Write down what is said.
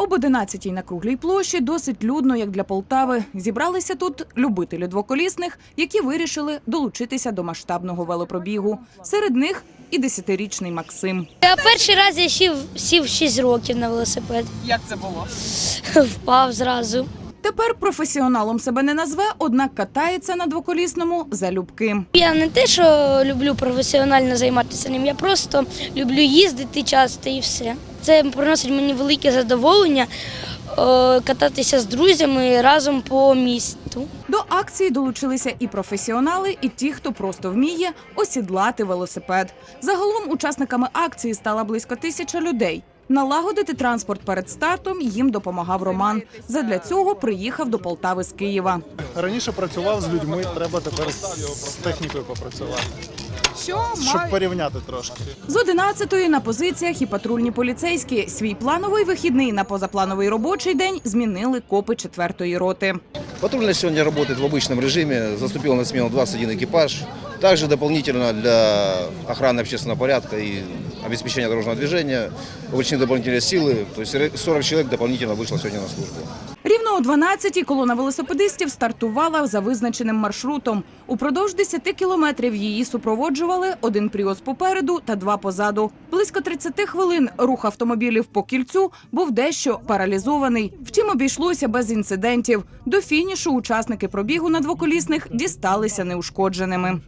Об 11-й на круглій площі досить людно, як для Полтави. Зібралися тут любителі двоколісних, які вирішили долучитися до масштабного велопробігу. Серед них і десятирічний Максим. Я перший раз я сів, сів 6 років на велосипед. Як це було? Впав зразу. Тепер професіоналом себе не назве, однак катається на двоколісному залюбки. Я не те, що люблю професіонально займатися ним, я просто люблю їздити часто і все. Це приносить мені велике задоволення е, кататися з друзями разом по місту. До акції долучилися і професіонали, і ті, хто просто вміє осідлати велосипед. Загалом учасниками акції стало близько тисяча людей. Налагодити транспорт перед стартом їм допомагав Роман. Задля цього приїхав до Полтави з Києва. Раніше працював з людьми, треба тепер з технікою попрацювати, Що щоб порівняти трошки. з 11-ї на позиціях і патрульні поліцейські свій плановий вихідний на позаплановий робочий день змінили копи 4-ї роти. Патрульная сегодня работает в обычном режиме. Заступил на смену 21 экипаж. Также дополнительно для охраны общественного порядка и обеспечения дорожного движения увеличены дополнительные силы. То есть 40 человек дополнительно вышло сегодня на службу. Рівно о 12-й колона велосипедистів стартувала за визначеним маршрутом. Упродовж 10 кілометрів її супроводжували один пріос попереду та два позаду. Близько 30 хвилин рух автомобілів по кільцю був дещо паралізований. Втім, обійшлося без інцидентів. До фінішу учасники пробігу на двоколісних дісталися неушкодженими.